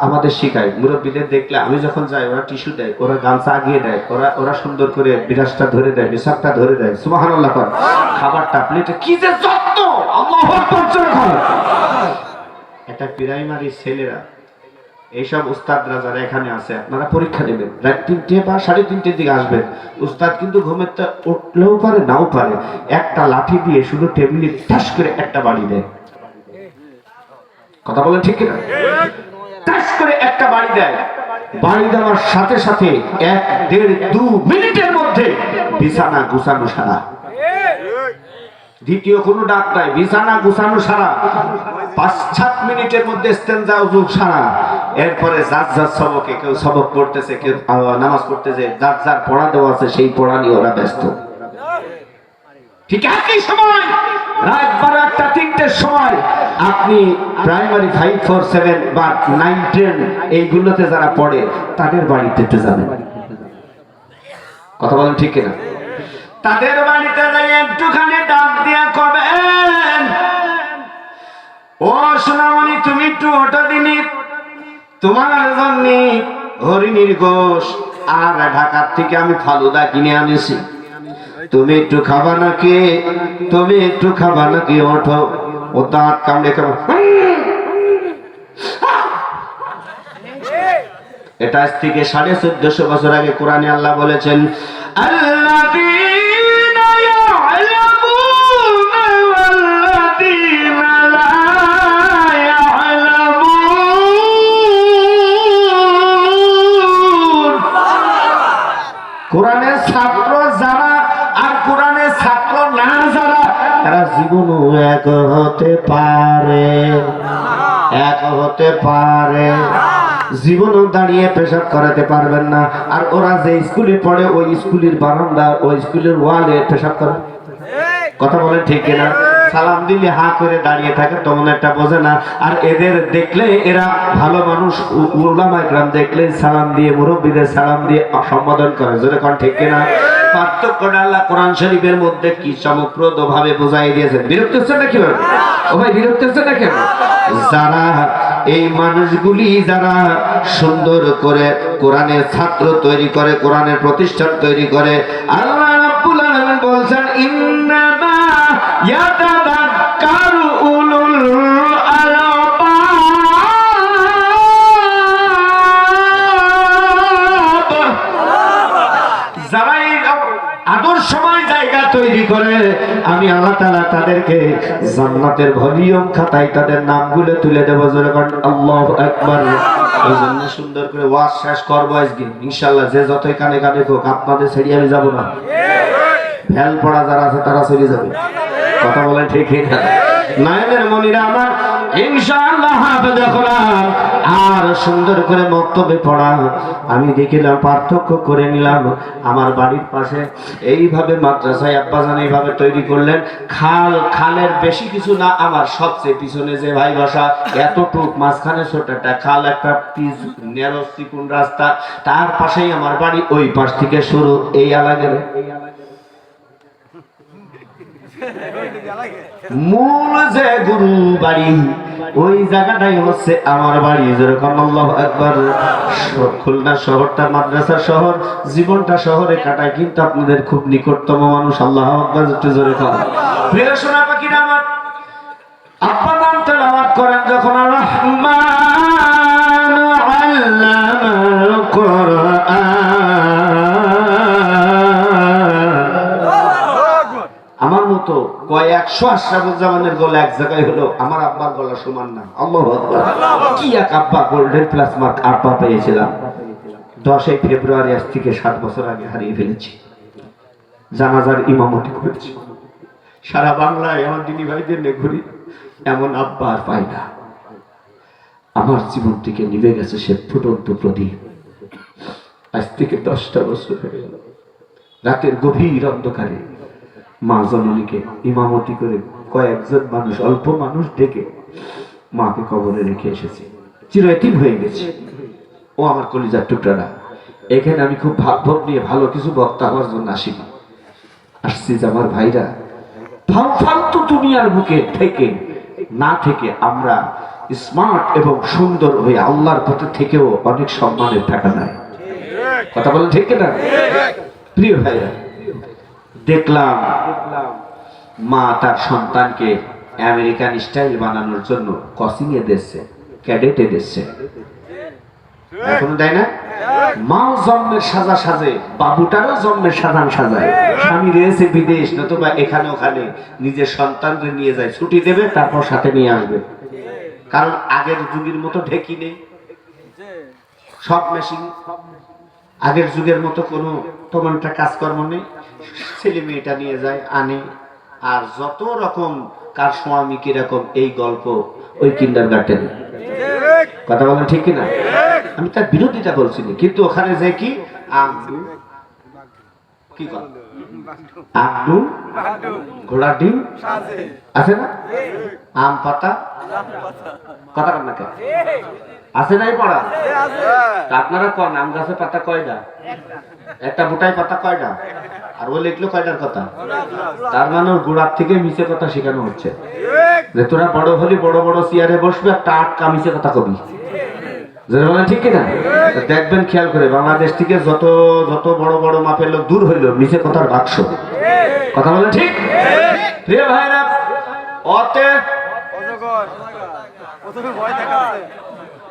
আমাদের মুরব্বীদের দেখলে আমি যখন যাই, ওরা টিস্যু দেয়, ওরা গামছা আগিয়ে দেয়, ওরা ওরা সুন্দর করে ধরে দেয় বিশাকটা ধরে দেয়। খাবারটা প্লেটে কি যে। একটা প্রাইমারি ছেলেরা। এইসব উস্তাদরা যারা এখানে আছে, আপনারা পরীক্ষা নেবেন রাত তিনটে বা সাড়ে তিনটের দিকে আসবেন। উস্তাদ কিন্তু ঘুমের উঠলেও পারে, নাও পারে। একটা লাঠি দিয়ে শুধু টেবিলে ঠাস করে একটা বাড়ি দেয়। কথা বলেন ঠিক কিনা? টাস করে একটা বাড়ি দেয়। বাড়ি দেওয়ার সাথে সাথে এক, দেড়, দু মিনিটের মধ্যে বিছানা গুছানো সারা। দ্বিতীয় কোনো ডাক নাই, বিছানা গুছানো সারা। পাঁচ সাত মিনিটের মধ্যে স্টেঞ্জা উজুক সারা। এরপরে যার যার সবকে, কেউ সবক পড়তেছে, কেউ নামাজ পড়তেছে, যার যার পড়া দেওয়া আছে, সেই পড়া নিয়ে ওরা ব্যস্ত। ঠিক একই সময়, রাত বারো একটা তিনটের সময় আপনি প্রাইমারি ফাইভ ফোর সেভেন বা নাইন টেন এইগুলোতে যারা পড়ে, তাদের বাড়িতে একটু যাবেন। কথা বলেন ঠিক কিনা? তাদের বাড়িতে যাই একটুখানি ডাক দিয়া কবেন, ও সোনামণি, তুমি একটু ওটা দিনি। তোমার জন্য হরিণীর গোশ। আর ঢাকার থেকে আমি ফালুদা কিনে আনিছি। তুমি একটু খাবা নাকি? তুমি একটু খাবা নাকি? ওঠো। ও দাঁত কামড়ে খাবা। এটা আজ থেকে সাড়ে চোদ্দশো বছর আগে কোরআনে আল্লাহ বলেছেন আল্লাযীনা ইয়া'লামুনা তারা জীবনও এক হতে পারে। এক হতে পারে। জীবনও দাঁড়িয়ে পেশাব করাতে পারবেন না। আর ওরা যে স্কুলে পড়ে, ওই স্কুলের বারান্দা, ওই স্কুলের ওয়ালে পেশাব করে। কথা বলেন ঠিক কিনা? সালাম দিলে হা করে দাঁড়িয়ে থাকে তখন একটা বোঝে না। আর এদের দেখলে, এরা ভালো মানুষ উলামা একরাম দেখলে সালাম দিয়ে, মুরব্বীদের সালাম দিয়ে সম্বোধন করে। যদি কোন ঠিক কিনা? পার্থক্যটা আল্লাহ কোরআন শরীফের মধ্যে কি চমকপ্রদ ভাবে বোঝাই দিয়েছেন? বিরক্ত হচ্ছে না কীভাবে ও ভাই, বিরক্ত হচ্ছে না কেন যারা এই মানুষগুলি যারা সুন্দর করে কোরআনের ছাত্র তৈরি করে, কোরআনের প্রতিষ্ঠান তৈরি করে, আল্লাহ বলছেন ইয়াতাযাক্কারু করে আমি আল্লাহ তাআলা তাদেরকে জান্নাতের ভলিউম খাতায় তাদের নামগুলো তুলে দেব, জোরে করেন আল্লাহু সুন্দর করে ওয়াজ শেষ করব আজকে। ইনশাআল্লাহ যে যতই কানে কানে হোক আপনাদের ছেড়ে আমি যাব না। ভ্যাল পড়া যারা আছে তারা চলে যাবে। কথা বলেন ঠিক না নয়নের মনিরা আমার ইনশাআল্লাহ কোরআন আর সুন্দর করে মক্তবে পড়া। আমি দেখিলাম পার্থক্য করে নিলাম। আমার বাড়ির পাশে এইভাবে মাদ্রাসায় আব্বাজান এইভাবে তৈরি করলেন। খাল, খালের বেশি কিছু না, আমার সবচেয়ে পিছনে যে ভাই বসা, এতটুক মাঝখানে ছোট একটা খাল, একটা পিচ নেরো চিকুন রাস্তা। তার পাশেই আমার বাড়ি, ওই পাশ থেকে শুরু। এই আলাগের মূল যে গুরু বাড়ি ওই জায়গাটাই হচ্ছে আমার বাড়ি, যেরকম আল্লাহ একবার খুলনা শহরটা মাদ্রাসা শহর, জীবনটা শহরে কাটায়, কিন্তু আপনাদের খুব নিকটতম মানুষ, আল্লাহ একবার একটু জোরে কথা প্রিয় শোনা পাখিরা আমার, আব্বা নাম করেন যখন আমার কয়, একশো আশরাফুজ্জামানের গলা এক জায়গায় হলো, আমার আব্বার গলা সমান না। আল্লাহ কি এক আব্বা গোল্ডেন প্লাস মার্ক আব্বা পেয়েছিলাম। দশই ফেব্রুয়ারি আজ থেকে সাত বছর আগে হারিয়ে ফেলেছি। জানাজার ইমামতি করেছি। সারা বাংলায় আমার দিনী ভাইদের নিয়ে ঘুরি, এমন আব্বা আর পাই না। আমার জীবন থেকে নিভে গেছে সে ফুটন্ত প্রদীপ। আজ থেকে দশটা বছর হয়ে গেল। রাতের গভীর অন্ধকারে মা জননীকে ইমামতি করে কয়েকজন মানুষ অল্প মানুষ ডেকে মাকে কবরে রেখে এসেছে। চিরয়তিম হয়ে গেছে। ও আমার কলিজার টুকরারা এখানে আমি খুব ভাব ভাব নিয়ে ভালো কিছু বক্তা হওয়ার জন্য আসিনি। আসছি যে আমার ভাইরা ফাল ফালতু দুনিয়ার বুকে থেকে না থেকে আমরা স্মার্ট এবং সুন্দর হয়ে আল্লাহর পথে থেকেও অনেক সম্মানের টাকা নেয় কথা বলেন ঠিক না প্রিয় ভাইরা দেখলাম মা তার সন্তানকে আমেরিকান স্টাইল বানানোর জন্য কসিং এ দিচ্ছে ক্যাডেটে দিচ্ছে। এখনও দেয় না? মাও জন্মের সাজা সাজে, বাবুটারও জন্মের সাজান সাজায়। স্বামী রয়েছে বিদেশ, নতুবা এখানে ওখানে নিজের সন্তানকে নিয়ে যায়, ছুটি দেবে, তারপর সাথে নিয়ে আসবে। কারণ আগের যুগের মতো ঢেকি নেই। সব মেশিন আগের যুগের মতো কোনো একটা কাজকর্ম নেই। ছেলে মেয়েটা নিয়ে যায়, আনে। আর যত রকম কার স্বামী কীরকম এই গল্প ওই কিন্ডার গার্ডেন কথা বলেন ঠিক কিনা? আমি তার বিরোধিতা বলছি কিন্তু ওখানে যে কি? ডিম, আছে আম পাতা, কথা না পড়া আপনারা কন, আম গাছের পাতা কয়টা? একটা বুটাই পাতা কয়টা? আর ও লিখলো কয়টার কথা? তার মানে ওর গোড়ার থেকে মিশে কথা শেখানো হচ্ছে। যে তোরা বড় হলি, বড় বড় চেয়ারে বসবে একটা আটকা মিশে কথা কবি। ঠিক কিনা? দেখবেন, খেয়াল করে, বাংলাদেশ থেকে যত যত বড় বড় মাপের লোক দূর হইল, মিশে কথার বাক্স। কথা বলেন, ঠিক? প্রিয় ভাইরা অতে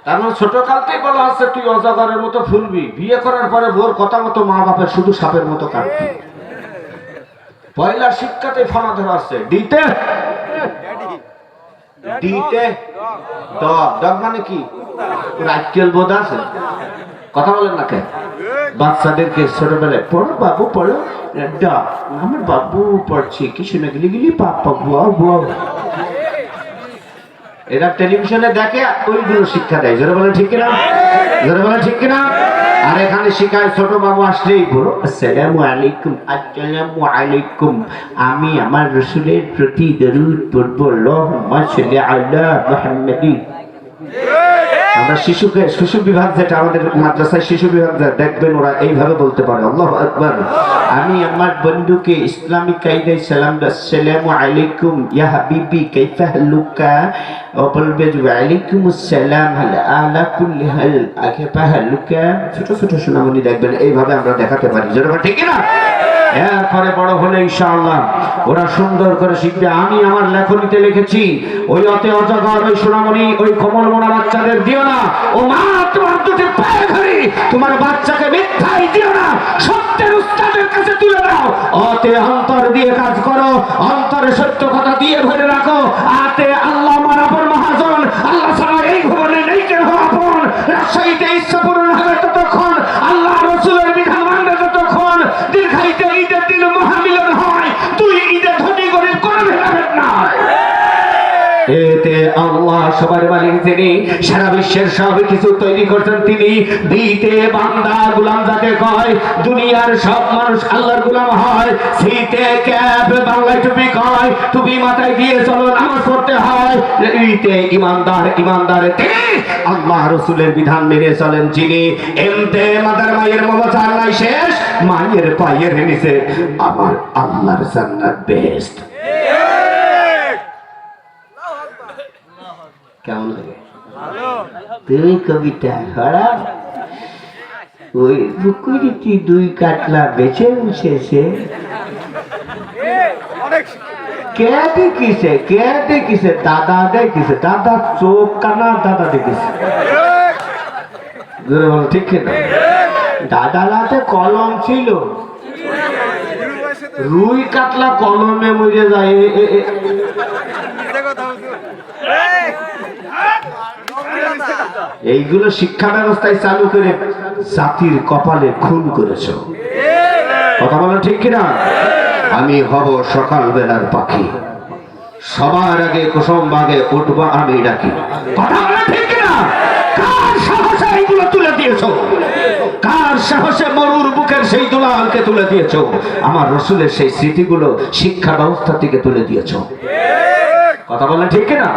তার মানে ছোট কালতেই বলা হচ্ছে, তুই অজাগরের মতো ফুলবি বিয়ে করার পরে বোর কথা মতো মা বাপের শুধু সাপের মতো কাটবি পয়লা শিক্ষাতে ফনা ধরা আছে। ডিতে? ডিতে? ডগ মানে কি? রাজকেল বোধ আছে। কথা বলেন না কেন বাচ্চাদেরকে ছোটবেলায়, পড়ো বাবু, পড়ো। ডগ আমার বাবু পড়ছে। কি শুনে গেলি গেলি, পাপা বুয়া বুয়া এরা টেলিভিশনে দেখে ওইগুলো শিক্ষা দেয়। যারা বলে ঠিক কিনা? যারা বলে ঠিক কিনা? আর এখানে শিখায় ছোট বাবু আসলেই বলো, আসসালামু আলাইকুম আসসালামু আলাইকুম। আমি আমার রসুলের প্রতি দরুদ পড়ব। আল্লাহ আল্লাহ মোহাম্মদী। আমরা শিশুকে শিশু বিভাগ যেটা আমাদের মাদ্রাসায় শিশু বিভাগ যা দেখবেন, ওরা এইভাবে বলতে পারে, আল্লাহ আকবার। আমি আমার বন্ধুকে ইসলামিক কায়দায় সালাম আসসালামু আলাইকুম, ইয়া হাবিবি, কাইফা হালুকা ও বলবে যে ওয়ালাইকুম আসসালাম আলা কুল্লি হাল ছোট ছোট সোনামণি দেখবেন, এইভাবে আমরা দেখাতে পারি। যেরকম ঠিক না এরপরে বড় হলে ইনশাআল্লাহ ওরা সুন্দর করে শিখবে। আমি আমার লেখনীতে লিখেছি, ওই অতে অজগর, ওই সোনামণি, ওই কমল মোনা বাচ্চাদের দিও না। ও মা, তোমার দুটি পায়ে ধরি। তোমার বাচ্চাকে মিথ্যাই দিও না। সত্যের উস্তাদের কাছে তুলে দাও। অতে অন্তর দিয়ে কাজ করো, অন্তরে সত্য কথা দিয়ে ভরে রাখো। আতে আল্লাহ আমার আপন মহাজন। আল্লাহ ছাড়া এই ভবনে নেই কেউ আপন। রাজশাহীতে ইচ্ছা পূরণ হবে ততক্ষণ আল্লাহ রসুলের বিধান মানবে ততক্ষণ দীর্ঘায়িতে ঈদের দিন মহামিলন হয় তুই ঈদে ধনী গরিব কোনো ভেদাভেদ নাই এতে আল্লাহ সবার মালিক সারা বিশ্বের সব কিছু তৈরি করছেন তিনি। দিতে বান্দা গুলাম যাকে কয়, দুনিয়ার সব মানুষ আল্লাহর গুলাম হয়। বাংলায় টুপি কয় মাথায় চলো, নামাজ পড়তে হয়। ইতে ইমানদার ইমানদার আল্লাহ রসুলের বিধান মেনে চলেন যিনি। এমতে মাদার মায়ের মমতার নাই শেষ, মায়ের পায়ের নিচে আমার আল্লাহর জান্নাত বেস্ট কেমন লাগে? তুমি কবিতা হরা? ওই বুকুরিটি দুই কাটলা বেছে উঠেছে। কে দেখিছে? কে দেখিছে? দাদা দেখিছে। দাদা চোখ কানা দাদা দেখিছে। ঠিক না দাদার হাতে কলম ছিল। রুই কাতলা কলমে মরে যায়। এইগুলো শিক্ষা ব্যবস্থায় চালু করে জাতির কপালে খুন করেছ। কথা বলো ঠিক কিনা? আমি হব সকাল বেলার পাখি। সবার আগে কুসুম বাগে উঠবো আমি ডাকি। কথা বলো ঠিক কিনা? কার সাহসে এইগুলো তুলে দিয়েছ? কার সাহসে মরুর বুকের সেই দুলালকে তুলে দিয়েছ? আমার রসুলের সেই স্মৃতিগুলো শিক্ষা ব্যবস্থা থেকে তুলে দিয়েছ। কথা বলেন ঠিক না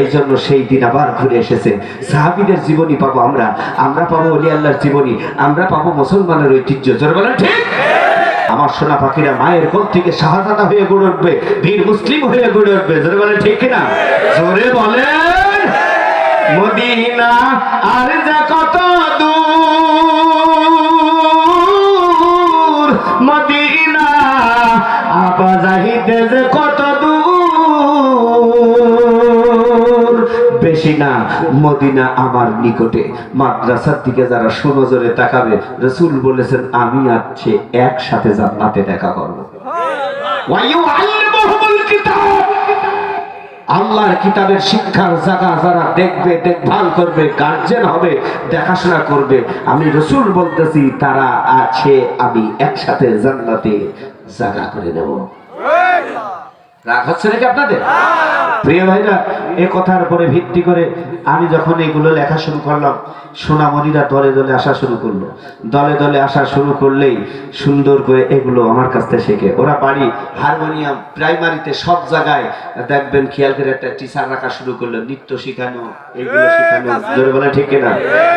এই জন্য সেই দিন আবার ঘুরে এসেছে। সাহাবিদের জীবনী পাবো আমরা আমরা পাবো অলি আল্লাহর জীবনী, আমরা পাবো মুসলমানের ঐতিহ্য। জোরে বলেন ঠিক? আমার সোনা পাখিরা মায়ের কোল থেকে শাহাদাতা হয়ে গড়ে উঠবে, বীর মুসলিম হয়ে গড়ে উঠবে। জোরে বলেন ঠিক না জোরে বলেন। মদিনা আর যে কত দূর, মদিনা আপা যাইতে যে কত দূর। বেশি না, মদিনা আমার নিকটে। মাদ্রাসার দিকে যারা সুনজরে তাকাবে, রসুল বলেছেন, আমি আছে একসাথে জান্নাতে দেখা করব। আল্লাহর কিতাবের শিক্ষার জায়গা যারা দেখবে, দেখভাল করবে গার্জেন হবে, দেখাশোনা করবে, আমি রসুল বলতেছি, তারা আছে, আমি একসাথে জান্নাতে জায়গা করে নেব। রাগ হচ্ছে নাকি আপনাদের? প্রিয় ভাইরা, এ কথার উপরে ভিত্তি করে আমি যখন এগুলো লেখা শুরু করলাম, সোনামণিরা দলে দলে আসা শুরু করল। দলে দলে আসা শুরু করলেই সুন্দর করে এগুলো আমার কাছ থেকে শেখে। ওরা বাড়ি, হারমোনিয়াম, প্রাইমারিতে সব জায়গায় দেখবেন খেয়াল করে একটা টিচার রাখা শুরু করল, নৃত্য শেখানো, এগুলো শেখানো। জোরে বলে ঠিক না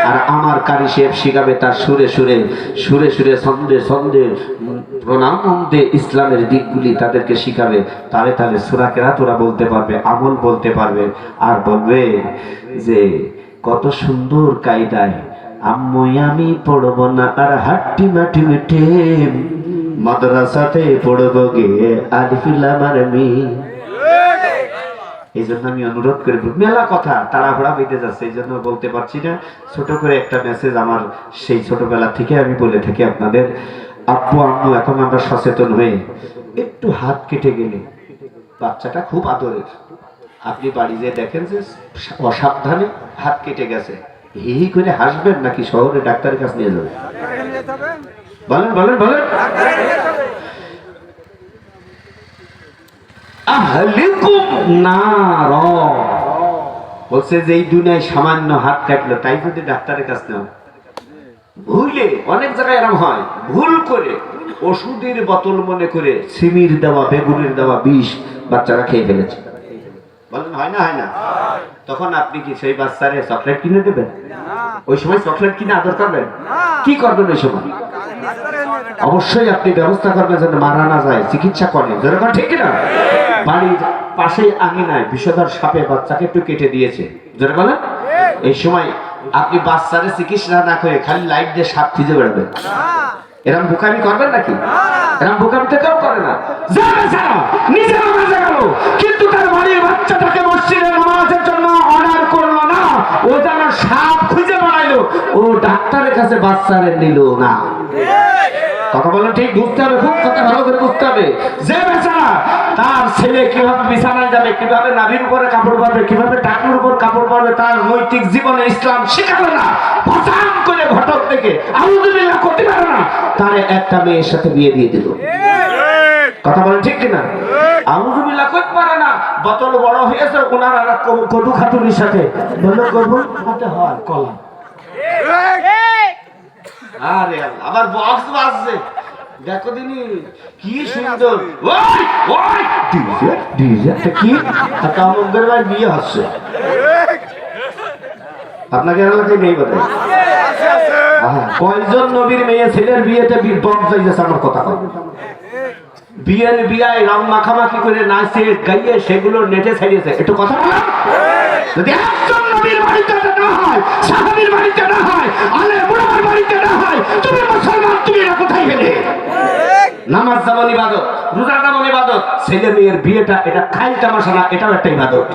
আর আমার কারি শেফ শিখাবে তার সুরে সুরে সুরে সুরে ছন্দে ছন্দে প্রণামন্দে ইসলামের দিকগুলি তাদেরকে শিখাবে, তাহলে তাহলে সুরা কেরা তোরা বলতে পারবে, আমল বলতে পারবে। আর বলবে যে, কত সুন্দর কায়দায় আম্মুই আমি পড়ব না, আর হাট্টি মাটি মিঠে মাদ্রাসাতে পড়ব গে আলিফিল আমার মেয়ে এই জন্য আমি অনুরোধ করে মেলা কথা, তাড়াহুড়া বেঁধে যাচ্ছে এই জন্য বলতে পারছি না। ছোট করে একটা মেসেজ আমার সেই ছোটবেলা থেকে আমি বলে থাকি আপনাদের। আব্বু আম্মু, এখন আমরা সচেতন হয়ে একটু হাত কেটে গেলে বাচ্চাটা খুব আদরের। আপনি বাড়ি যেয়ে দেখেন যে অসাবধানে হাত কেটে গেছে। হি করে হাসবেন নাকি শহরে ডাক্তারের কাছে নিয়ে যাবেন? বলেন বলেন বলেন। বলছে যে এই দুনিয়ায় সামান্য হাত কাটলো, তাই যদি ডাক্তারের কাছে নেও ভুলে, অনেক জায়গায় এরকম হয়, ভুল করে ওষুধের বোতল মনে করে সিমির দেওয়া, বেগুনের দেওয়া বিষ বাচ্চারা খেয়ে ফেলেছে। বলেন, হয় না হয় না? তখন আপনি কি সেই চকলেট কিনে দেবেন? ওই সময় চকলেট কিনে আদর করবেন কি করবেন ওই সময়? অবশ্যই আপনি ব্যবস্থা করবেন যেন মারা না যায়, চিকিৎসা করেন যেরকম ঠিক না? বাড়ির পাশেই আঙিনায় বিষধর সাপে বাচ্চাকে একটু কেটে দিয়েছে। এই সময় আপনি বাচ্চারে চিকিৎসা না করে খালি লাইট দিয়ে সাপ খুঁজে বেড়াবেন। এরকম বোকামি করবেন নাকি? এরকম বোকামি তো কেউ করে না। যাবে যাও নিজে নামাজে গেল। কিন্তু তার বাড়ির বাচ্চাটাকে মসজিদে নামাজের জন্য করল না। ও যেন সাপ খুঁজে বেড়াইলো। ও ডাক্তারের কাছে বাচ্চারে নিল না। কথা বলেন ঠিক, বুঝতে হবে, খুব কথা ভালো করে বুঝতে হবে। যে বেচারা তার ছেলে কীভাবে বিছানায় যাবে, কীভাবে নাভির উপরে কাপড় পারবে, কীভাবে টাকুর উপর কাপড় পারবে, তার নৈতিক জীবনে ইসলাম শেখাবে না। ফসান করে ঘটক থেকে আলহামদুলিল্লাহ করতে পারে না। তার একটা মেয়ের সাথে বিয়ে দিয়ে দিল। কথা বলেন ঠিক কিনা? আলহামদুলিল্লাহ করতে পারে না। বোতল বড় হয়েছে, ওনার আর কটু খাতুনির সাথে। করব হয়, কলা। আরে আল্লাহ, আবার বক্স বাজছে। দেখো দিনি কি সুন্দর। ওই ওই ডিজে ডিজে কি? ভাই বিয়ে হচ্ছে। আপনাকে এলাকায় নেই বোধ কয়জন নবীর মেয়ে ছেলের বিয়েতে বক্স যাইতেছে আমার কথা কয় বিয়ের বিয়ায় রং মাখামাখি করে নাচে গাইয়ে সেগুলো নেটে ছাড়িয়েছে একটু কথা বলা। যদি একজন বাড়িতে না হয় সাহাবীর বাড়িতে না হয় বুড়ার বাড়িতে না হয়, তুমি মুসলমান, তুমি কোথায় গেলে নামাজ যেমন ইবাদত, রোজা যেমন ইবাদত, ছেলে মেয়ের বিয়েটা, এটা খাইল তামাশা না এটাও একটা ইবাদত।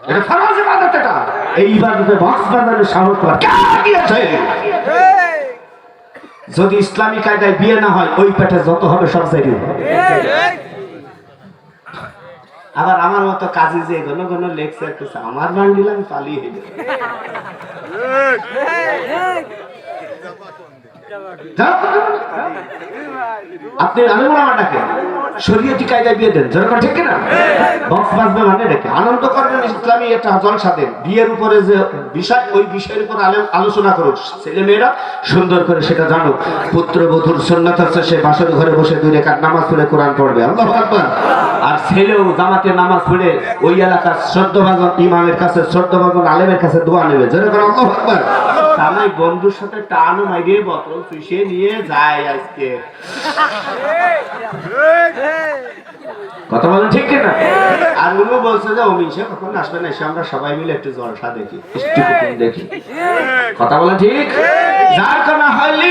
এটা ফরজ ইবাদত এটা। এই ইবাদতে দিয়েছে যদি ইসলামী কায়দায় বিয়ে না হয়, ওই পেটে যত হবে সব সাইড আবার আমার মতো কাজে যে ঘন ঘন লেকচার করছে আমার মান নিলাম পালিয়ে যাও। আপনি শরীয়তি কায়দায় বিয়ে দেন। যেরকম ঠিক না বক্স বাজবে মানে আনন্দ করবেন ইসলামী বিয়ের উপরে যে বিষয়, ওই বিষয়ের উপর আলো- আলোচনা করুক ছেলে মেয়েরা, সুন্দর করে সেটা জানুক। পুত্র বধুর সন্ন্যত হচ্ছে সে বাসর ঘরে বসে দুই রেখার নামাজ পড়ে কোরআন পড়বে। আল্লাহ আর ছেলেও জামাতে নামাজ পড়ে ওই এলাকার শ্রদ্ধাভাজন ইমামের কাছে শ্রদ্ধাভাজন আলেমের কাছে দোয়া নেবে। যেরকম আল্লাহ আকবার। তাই বন্ধুর সাথে টানো মাইরে বোতল চুষে নিয়ে যায় আজকে। কথা বলেন ঠিক আর উনি বলছে যে অমিশে কখন আসবে না এসে আমরা সবাই মিলে একটু জলসা দেখি কথা বলেন ঠিক? যার কারণে হলি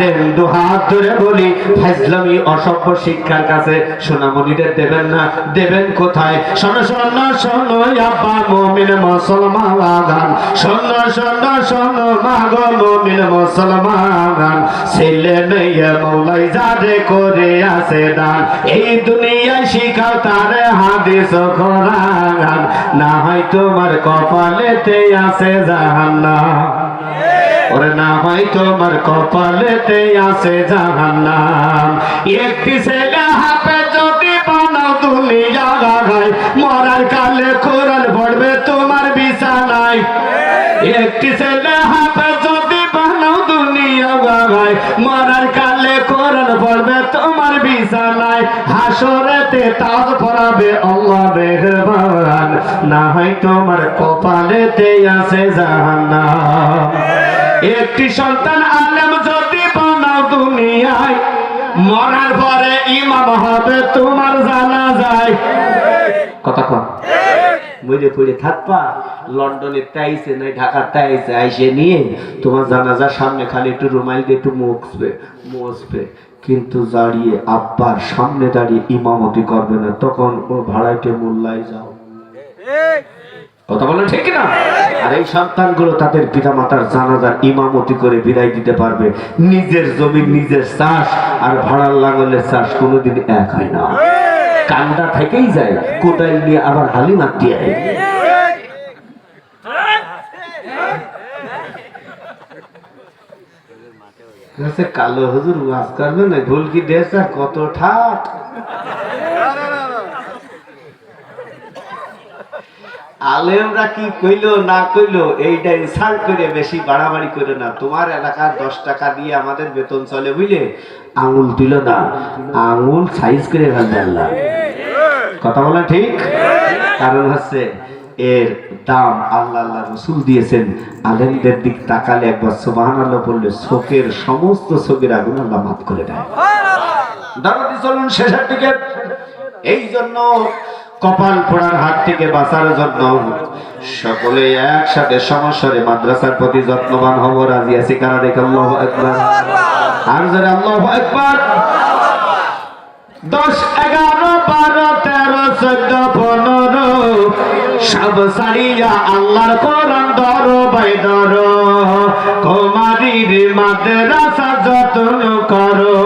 দেন, দু হাত ধরে বলি ফাইজলামি অসভ্য শিক্ষার কাছে সোনামণিদের দেবেন না, দেবেন কোথায়? শোনো শোনো শোনো আব্বা মমিন মুসলমান। শোনো শোনো শোনো মাগো মমিন মুসলমান। ছেলে মেয়ে মৌলাই যারে করে আসে দান। এই দুনিয়ায় শিখাও তারে হাদিস কোরআন। না হয় তোমার কপালেতে আছে জাহান্নাম। ওরে না হয় তোমার কপালেতে আছে জাহান্নাম একটি ছেলে হাতে যদি বানাও দুনিয়া গাগায় মরার কালে কোরআন পড়বে তোমার বিছানায়। একটি ছেলে হাতে যদি বানাও দুনিয়া গাগায় মরার কালে কোরআন পড়বে তোমার বিছানায়। হাসরেতে তাজ পড়াবে আল্লাহ মেহরবান। না হয় তোমার কপালেতে আছে জাহান্নাম একটি সন্তান আলেম যদি বানাও দুনিয়ায়, মরার পরে ইমাম হবে তোমার জানা যায় কথা কন মরে পড়ে থাকবা লন্ডনের তাইছে নাই, ঢাকার তাইছে, আইসে নিয়ে তোমার জানাজার সামনে খালি একটু রুমাইল দিয়ে একটু মুখবে মুছবে। কিন্তু দাঁড়িয়ে আব্বার সামনে দাঁড়িয়ে ইমামতি করবে না, তখন ও ভাড়াইটে মোল্লায় যাও। কথা বলেন ঠিক না আর এই সন্তানগুলো তাদের পিতা মাতার জানাজার ইমামতি করে বিদায় দিতে পারবে। নিজের জমি, নিজের চাষ, আর ভাড়ার লাঙ্গলের চাষ কোনোদিন এক হয় না। কান্দা থেকেই যায় কোটাইল নিয়ে আবার হালি মাতি আয় কালো হুজুর ওয়াজ করবে না, ভুল দেশ কত ঠাট? আলেমরা কি কইলো না কইলো, এইটা ইনসাল করে বেশি বাড়াবাড়ি করে না। তোমার এলাকার দশ টাকা দিয়ে আমাদের বেতন চলে বুঝলে? আঙুল দিল না। আঙুল সাইজ করে আল্লাহ। কথা বলা ঠিক? কারণ হচ্ছে এর দাম আল্লাহ আল্লাহ রসুল দিয়েছেন। আলেমদের দিক তাকালে একবার সুবাহান আল্লাহ বললে শোকের সমস্ত শোকের আগুন আল্লাহ মাফ করে দেয়। দাঁড়াতে চলুন শেষের দিকে। এই জন্য কপাল পোড়ার হাত থেকে বাঁচার জন্য সকলে একসাথে সমস্যারে মাদ্রাসার প্রতি যত্নবান হব, রাজি আছি কারা দেখে? আল্লাহ একবার আর যারা আল্লাহ একবার দশ, এগারো, বারো, তেরো, চোদ্দ, পনেরো, সব সারিয়া আল্লাহর কোরআন ধরো বাই ধরো। কুমারীর মাদ্রাসা যত্ন করো।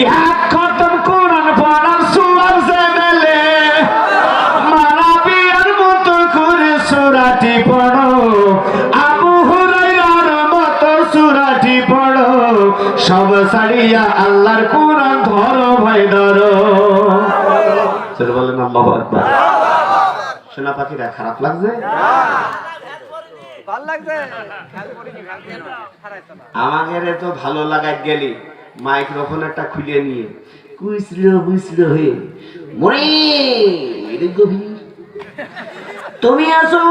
এক খতম কোরআন পড়ার সুয়ার জেনেলে। মারা মতো করে সূরাটি পড়ো। আবু হুরাইরার মতো সূরাটি পড়ো। সব সারিয়া আল্লাহর কোরআন ধরো ভাই ধরো। বলেন আল্লাহু আকবার। সোনা পাখিরা খারাপ লাগছে? আমাদের তো ভালো লাগায় গেলি। মাইক্রোফোনটা খুলে নিয়ে কুইসল বুইসল হয়ে মরে এর গভীর তুমি আসো।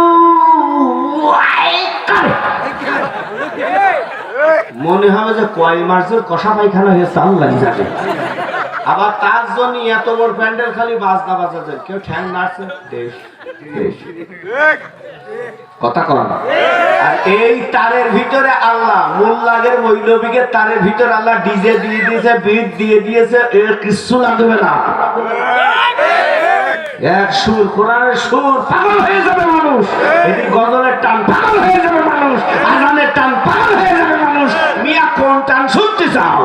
মনে হবে যে কয় মার্চের কষা পায়খানা চাউল লাগি জানে আবার তার জন্য এত বড় প্যান্ডেল খালি বাজনা বাজাতে কেউ ঠ্যাং নাচছে দেশ কথা কন আর এই তারের ভিতরে আল্লাহ, মোল্লাগের মৈলবীকে তারের ভিতরে আল্লাহ ডিজে দিয়ে দিয়েছে বিট দিয়ে দিয়েছে, এ কিচ্ছু লাগবে না। এক সুর, কোরআনের সুর পাগল হয়ে যাবে মানুষ। এটি গজলের টান পাগল হয়ে যাবে মানুষ। আজানের টান পাগল হয়ে যাবে মানুষ। মিয়া কোন টান শুনতে চাও?